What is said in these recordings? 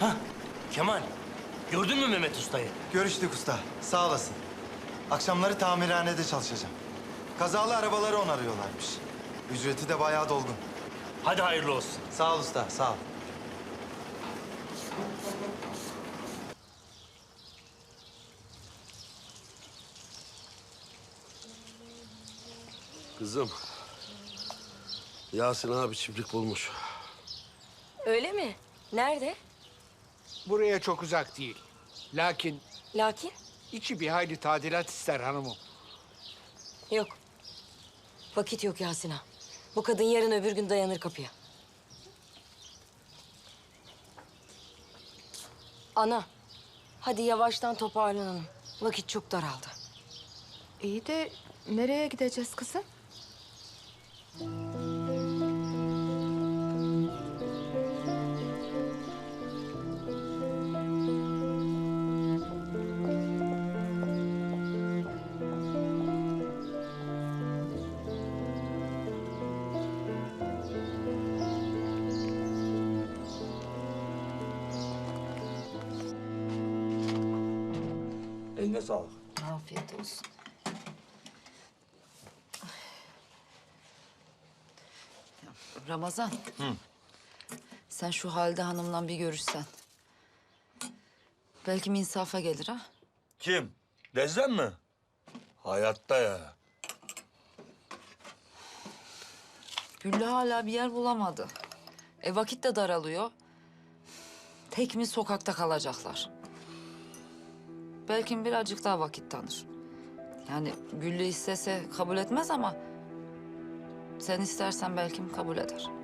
Hah, Kemal. Gördün mü Mehmet Usta'yı? Görüştük usta. Sağ olasın. Akşamları tamirhanede çalışacağım. Kazalı arabaları onarıyorlarmış. Ücreti de bayağı dolgun. Hadi hayırlı olsun. Sağ ol usta, sağ ol. Kızım. Yasin abi çiftlik bulmuş. Öyle mi? Nerede? Buraya çok uzak değil. Lakin Lakin? içi bir hayli tadilat ister hanımım. Yok. Vakit yok Yasin ağa. Bu kadın yarın öbür gün dayanır kapıya. Ana, hadi yavaştan toparlanalım. Vakit çok daraldı. İyi de nereye gideceğiz kızım? Eline sağlık. Afiyet olsun. Ramazan. Sen şu Halide Hanım'la bir görüşsen. Belki insafa gelir ha. Kim? Dezzem mi? Hayatta ya. Güllü hala bir yer bulamadı. E vakit de daralıyor. Tek mi sokakta kalacaklar? Belki birazcık daha vakit tanır. Yani Güllü istese kabul etmez ama... ...sen istersen belki kabul eder.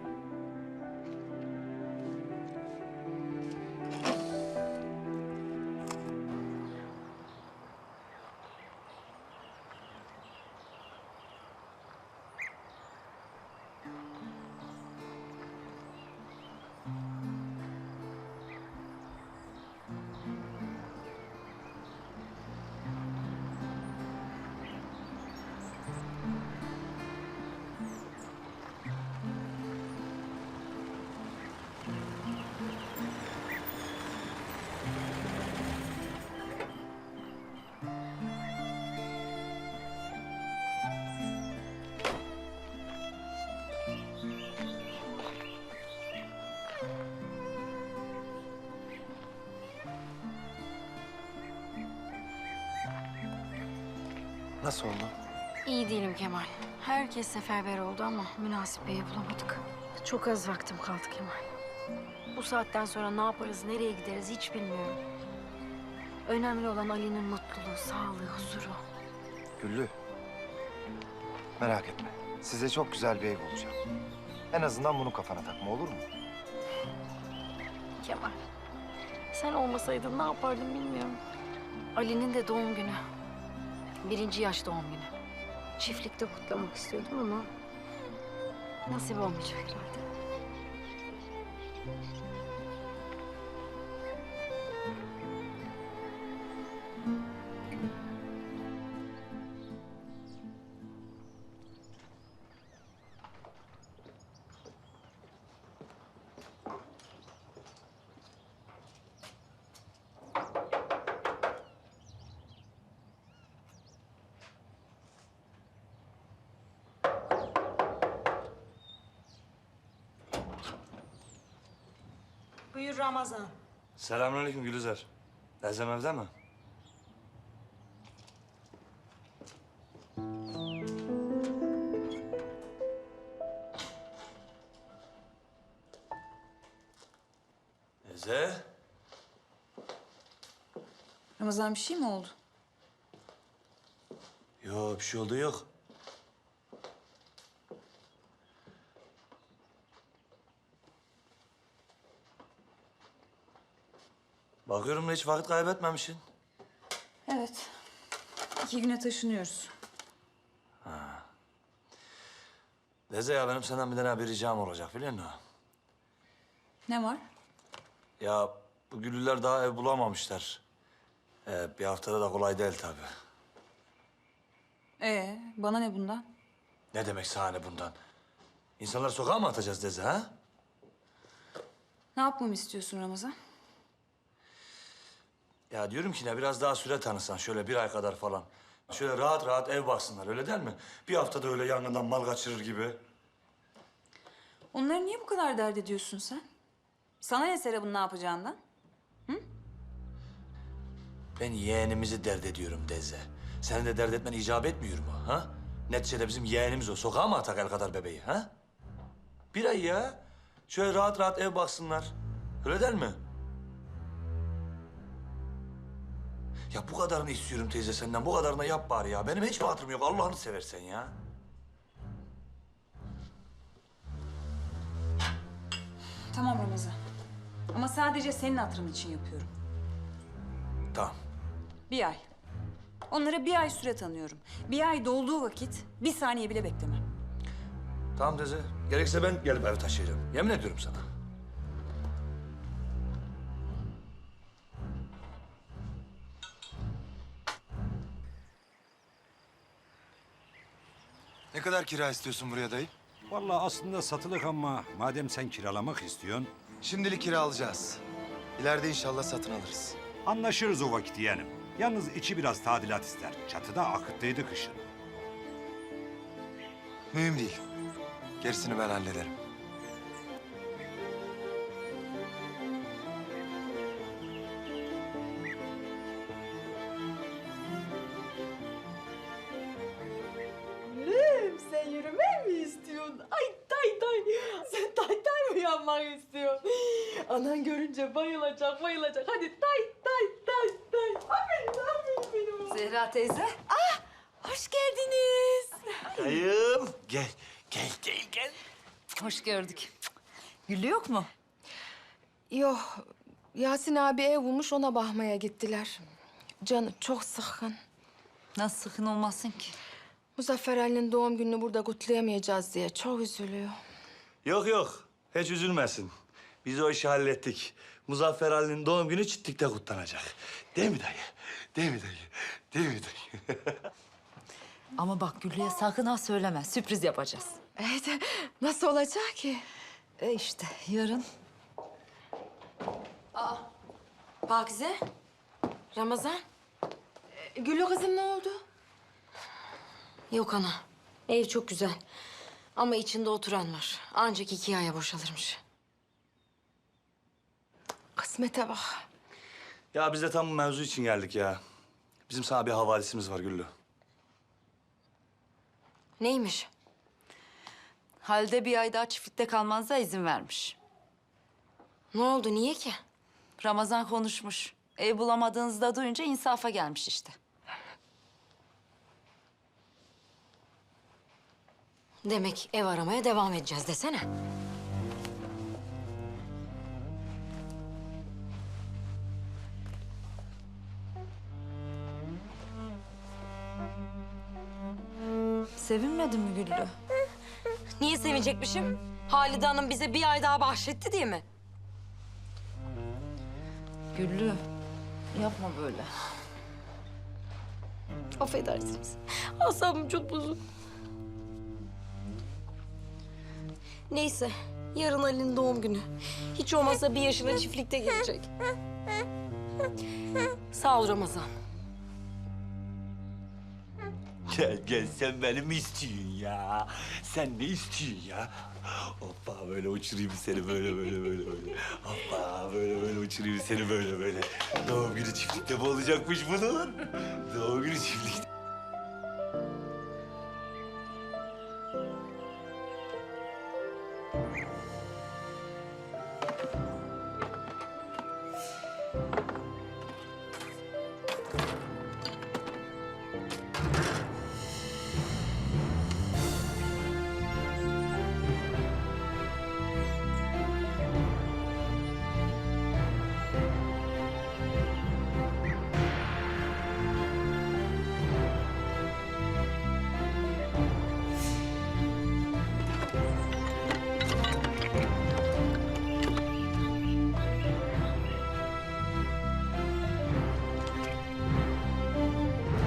Nasıl oldu? İyi değilim Kemal. Herkes seferber oldu ama münasip beyi bulamadık. Çok az vaktim kaldı Kemal. Bu saatten sonra ne yaparız, nereye gideriz hiç bilmiyorum. Önemli olan Ali'nin mutluluğu, sağlığı, huzuru. Güllü. Merak etme. Size çok güzel bir ev bulacağım. En azından bunu kafana takma olur mu? Kemal, sen olmasaydın ne yapardım bilmiyorum. Ali'nin de doğum günü. Birinci yaş doğum günü. Çiftlikte kutlamak istiyordum ama... ...nasip olmayacak herhalde. Buyur Ramazan. Selamünaleyküm Gülüzer. Dezzem evde mi? Eze. Ramazan bir şey mi oldu? Yok bir şey oldu yok. Bakıyorum da hiç vakit kaybetmemişsin. Evet. İki güne taşınıyoruz. Deze ya benim senden bir tane bir ricam olacak biliyor musun? Ne var? Ya bu güllüler daha ev bulamamışlar. Ee, bir haftada da kolay değil tabii. Ee, bana ne bundan? Ne demek sahne bundan? İnsanları sokağa mı atacağız Deze ha? Ne yapmamı istiyorsun Ramazan? Ya diyorum ki ne biraz daha süre tanısan şöyle bir ay kadar falan. Şöyle rahat rahat ev baksınlar öyle değil mi? Bir haftada öyle yangından mal kaçırır gibi. Onları niye bu kadar dert ediyorsun sen? Sana ne Serap'ın ne yapacağından? Ben yeğenimizi dert ediyorum Deze. Senin de dert etmen icap etmiyor mu ha? Neticede bizim yeğenimiz o. Sokağa mı atak el kadar bebeği ha? Bir ay ya. Şöyle rahat rahat ev baksınlar. Öyle der mi? Ya bu kadarını istiyorum teyze senden. Bu kadarını yap bari ya. Benim hiç mi hatırım yok Allah'ını seversen ya. Tamam Ramazan. Ama sadece senin hatırın için yapıyorum. Tamam. Bir ay. Onlara bir ay süre tanıyorum. Bir ay dolduğu vakit bir saniye bile beklemem. Tamam teyze. Gerekse ben gelip ev taşıyacağım. Yemin ediyorum sana. Kadar kira istiyorsun buraya dayı? Vallahi aslında satılık ama madem sen kiralamak istiyorsun, Şimdilik kiralayacağız. İleride inşallah satın alırız. anlaşırız o vakit yeğenim. Yalnız içi biraz tadilat ister. Çatıda akıttıydı kışın. Mühim değil. Gerisini ben hallederim. Anan görünce bayılacak bayılacak. Hadi tay tay tay tay. Aferin aferin benim oğlum. Zehra teyze. Hoş geldiniz. Dayım. Gel. Gel gel gel. Hoş gördük. Güllü yok mu? Yok. Yasin abi ev bulmuş ona bakmaya gittiler. Canı çok sıkkın. Nasıl sıkın olmasın ki? Muzaffer Ali'nin doğum gününü burada kutlayamayacağız diye çok üzülüyor. Yok yok. Hiç üzülmesin. Biz o işi hallettik. Muzaffer Ali'nin doğum günü çitlikte kutlanacak. Değil mi dayı? Değil mi dayı? Değil mi dayı? Ama bak Güllü'ye sakın ha söyleme. Sürpriz yapacağız. Evet, nasıl olacak ki? E işte yarın. Pakize. Ramazan. Güllü kızım ne oldu? Yok ana. Ev çok güzel. Ama içinde oturan var. Ancak iki aya boşalırmış. Kısmete bak. Ya biz de tam bu mevzu için geldik ya. Bizim sana bir havalisimiz var Güllü. Neymiş? Halde bir ay daha çiftlikte kalmanıza izin vermiş. Ne oldu? Niye ki? Ramazan konuşmuş. Ev bulamadığınızı da duyunca insafa gelmiş işte. Demek ev aramaya devam edeceğiz desene. Sevinmedin mi Güllü? Niye sevinecekmişim? Halide Hanım bize bir ay daha bahşetti diye mi? Güllü yapma böyle. Affedersiniz. Asabım çok bozuk. Neyse. Yarın Ali'nin doğum günü. Hiç olmazsa bir yaşına çiftlikte gelecek. Sağ ol Ramazan. Gel gel sen beni mi istiyorsun ya? Sen ne istiyorsun ya? Hoppa böyle uçurayım seni böyle böyle böyle böyle. Hoppa böyle böyle uçurayım seni böyle böyle. Doğum günü çiftlikte mi olacakmış bunun? Doğum günü çiftlikte.